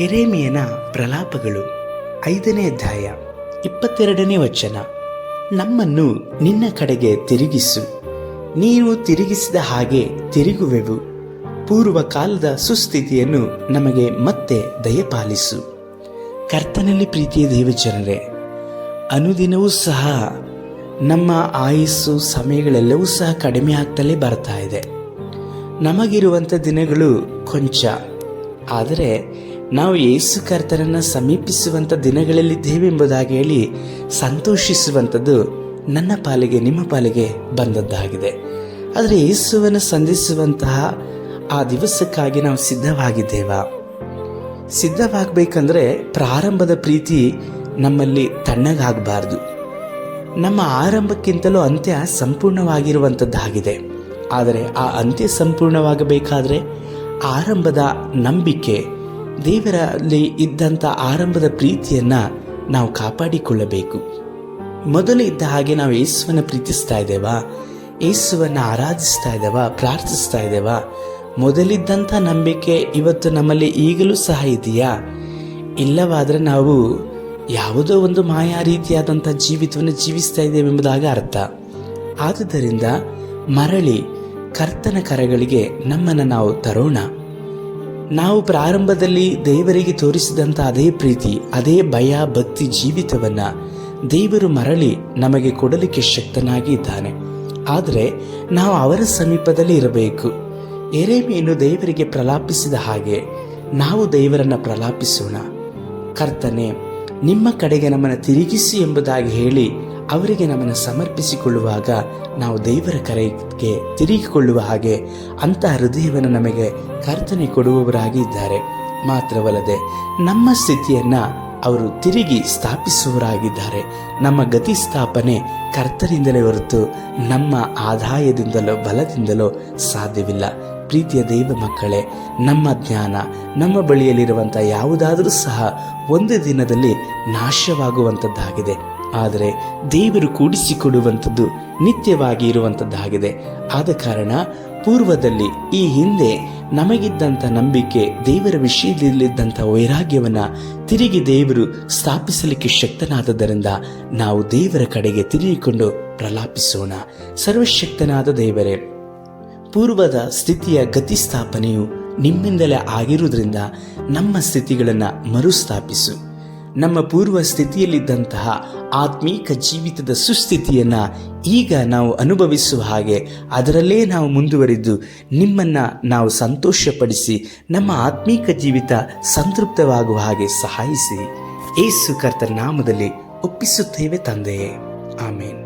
ಎರೇಮಿಯನ ಪ್ರಲಾಪಗಳು. ಐದನೇ ಅಧ್ಯಾಯ, ಇಪ್ಪತ್ತೆರಡನೇ ವಚನ. ನಮ್ಮನ್ನು ನಿನ್ನ ಕಡೆಗೆ ತಿರುಗಿಸು. ನೀನು ತಿರುಗಿಸಿದ ಹಾಗೆ ತಿರುಗುವೆವು. ಪೂರ್ವ ಕಾಲದ ಸುಸ್ಥಿತಿಯನ್ನು ನಮಗೆ ಮತ್ತೆ ದಯಪಾಲಿಸು. ಕರ್ತನಲ್ಲಿ ಪ್ರೀತಿಯ ದೇವಜನರೇ, ಅನುದಿನವೂ ಸಹ ನಮ್ಮ ಆಯಸ್ಸು ಸಮಯಗಳೆಲ್ಲವೂ ಸಹ ಕಡಿಮೆ ಆಗ್ತಲೇ ಬರ್ತಾ ಇದೆ. ನಮಗಿರುವಂಥ ದಿನಗಳು ಕೊಂಚ, ಆದರೆ ನಾವು ಯೇಸು ಕರ್ತರನ್ನು ಸಮೀಪಿಸುವಂಥ ದಿನಗಳಲ್ಲಿದ್ದೇವೆ ಎಂಬುದಾಗಿ ಹೇಳಿ ಸಂತೋಷಿಸುವಂಥದ್ದು ನನ್ನ ಪಾಲಿಗೆ, ನಿಮ್ಮ ಪಾಲಿಗೆ ಬಂದದ್ದಾಗಿದೆ. ಆದರೆ ಯೇಸುವನ್ನು ಸಂಧಿಸುವಂತಹ ಆ ದಿವಸಕ್ಕಾಗಿ ನಾವು ಸಿದ್ಧವಾಗಿದ್ದೇವಾ? ಸಿದ್ಧವಾಗಬೇಕಂದ್ರೆ ಪ್ರಾರಂಭದ ಪ್ರೀತಿ ನಮ್ಮಲ್ಲಿ ತಣ್ಣಗಾಗಬಾರ್ದು. ನಮ್ಮ ಆರಂಭಕ್ಕಿಂತಲೂ ಅಂತ್ಯ ಸಂಪೂರ್ಣವಾಗಿರುವಂಥದ್ದಾಗಿದೆ. ಆದರೆ ಆ ಅಂತ್ಯ ಸಂಪೂರ್ಣವಾಗಬೇಕಾದ್ರೆ ಆರಂಭದ ನಂಬಿಕೆ ದೇವರಲ್ಲಿ ಇದ್ದಂಥ ಆರಂಭದ ಪ್ರೀತಿಯನ್ನು ನಾವು ಕಾಪಾಡಿಕೊಳ್ಳಬೇಕು. ಮೊದಲು ಇದ್ದ ಹಾಗೆ ನಾವು ಯೇಸುವನ್ನ ಪ್ರೀತಿಸ್ತಾ ಇದ್ದೇವಾ? ಯೇಸುವನ್ನು ಆರಾಧಿಸ್ತಾ ಇದ್ದೇವಾ? ಪ್ರಾರ್ಥಿಸ್ತಾ ಇದ್ದೇವಾ? ಮೊದಲಿದ್ದಂಥ ನಂಬಿಕೆ ಇವತ್ತು ನಮ್ಮಲ್ಲಿ ಈಗಲೂ ಸಹ ಇದೆಯಾ? ಇಲ್ಲವಾದರೆ ನಾವು ಯಾವುದೋ ಒಂದು ಮಾಯಾ ರೀತಿಯಾದಂಥ ಜೀವಿತವನ್ನು ಜೀವಿಸ್ತಾ ಇದ್ದೇವೆ ಎಂಬುದಾಗಿ ಅರ್ಥ. ಆದುದರಿಂದ ಮರಳಿ ಕರ್ತನ ಕರಗಳಿಗೆ ನಮ್ಮನ್ನು ನಾವು ತರೋಣ. ನಾವು ಪ್ರಾರಂಭದಲ್ಲಿ ದೇವರಿಗೆ ತೋರಿಸಿದಂಥ ಅದೇ ಪ್ರೀತಿ, ಅದೇ ಭಯ, ಭಕ್ತಿ ಜೀವಿತವನ್ನು ದೇವರು ಮರಳಿ ನಮಗೆ ಕೊಡಲಿಕ್ಕೆ ಶಕ್ತನಾಗಿ ಇದ್ದಾನೆ ಆದರೆ ನಾವು ಅವರ ಸಮೀಪದಲ್ಲಿ ಇರಬೇಕು. ಎರೆಮೀನು ದೇವರಿಗೆ ಪ್ರಲಾಪಿಸಿದ ಹಾಗೆ ನಾವು ದೇವರನ್ನು ಪ್ರಲಾಪಿಸೋಣ. ಕರ್ತನೆ ನಿಮ್ಮ ಕಡೆಗೆ ನಮ್ಮನ್ನು ತಿರುಗಿಸಿ ಎಂಬುದಾಗಿ ಹೇಳಿ ಅವರಿಗೆ ನಮ್ಮನ್ನು ಸಮರ್ಪಿಸಿಕೊಳ್ಳುವಾಗ ನಾವು ದೇವರ ಕರೆಗೆ ತಿರುಗಿಕೊಳ್ಳುವ ಹಾಗೆ ಅಂತಹ ಹೃದಯವನ್ನು ನಮಗೆ ಕರ್ತನೆ ಕೊಡುವವರಾಗಿ ಇದ್ದಾರೆ ಮಾತ್ರವಲ್ಲದೆ ನಮ್ಮ ಸ್ಥಿತಿಯನ್ನು ಅವರು ತಿರುಗಿ ಸ್ಥಾಪಿಸುವರಾಗಿದ್ದಾರೆ ನಮ್ಮ ಗತಿ ಸ್ಥಾಪನೆ ಕರ್ತರಿಂದಲೇ ಹೊರತು ನಮ್ಮ ಆದಾಯದಿಂದಲೋ ಬಲದಿಂದಲೋ ಸಾಧ್ಯವಿಲ್ಲ. ಪ್ರೀತಿಯ ದೈವ ಮಕ್ಕಳೇ, ನಮ್ಮ ಜ್ಞಾನ, ನಮ್ಮ ಬಳಿಯಲ್ಲಿರುವಂಥ ಯಾವುದಾದರೂ ಸಹ ಒಂದು ದಿನದಲ್ಲಿ ನಾಶವಾಗುವಂಥದ್ದಾಗಿದೆ. ಆದರೆ ದೇವರು ಕೂಡಿಸಿಕೊಡುವಂಥದ್ದು ನಿತ್ಯವಾಗಿ ಇರುವಂಥದ್ದಾಗಿದೆ. ಆದ ಕಾರಣ ಪೂರ್ವದಲ್ಲಿ ಈ ಹಿಂದೆ ನಮಗಿದ್ದಂಥ ನಂಬಿಕೆ, ದೇವರ ವಿಷಯದಲ್ಲಿದ್ದಂಥ ವೈರಾಗ್ಯವನ್ನು ತಿರುಗಿ ದೇವರು ಸ್ಥಾಪಿಸಲಿಕ್ಕೆ ಶಕ್ತನಾದದರಿಂದ ನಾವು ದೇವರ ಕಡೆಗೆ ತಿರುಗಿಕೊಂಡು ಪ್ರಲಾಪಿಸೋಣ. ಸರ್ವಶಕ್ತನಾದ ದೇವರೇ ಪೂರ್ವದ ಸ್ಥಿತಿಯ ಗತಿಸ್ಥಾಪನೆಯು ನಿಮ್ಮಿಂದಲೇ ಆಗಿರುವುದರಿಂದ ನಮ್ಮ ಸ್ಥಿತಿಗಳನ್ನು ಮರುಸ್ಥಾಪಿಸು. ನಮ್ಮ ಪೂರ್ವ ಸ್ಥಿತಿಯಲ್ಲಿದ್ದಂತಹ ಆತ್ಮೀಕ ಜೀವಿತದ ಸುಸ್ಥಿತಿಯನ್ನು ಈಗ ನಾವು ಅನುಭವಿಸುವ ಹಾಗೆ ಅದರಲ್ಲೇ ನಾವು ಮುಂದುವರಿದು ನಿಮ್ಮನ್ನು ನಾವು ಸಂತೋಷಪಡಿಸಿ ನಮ್ಮ ಆತ್ಮೀಕ ಜೀವಿತ ಸಂತೃಪ್ತವಾಗುವ ಹಾಗೆ ಸಹಾಯಿಸಿ. ಏಸು ಕರ್ತನ ನಾಮದಲ್ಲಿ ಒಪ್ಪಿಸುತ್ತೇವೆ ತಂದೆಯೇ. ಆಮೇನ್.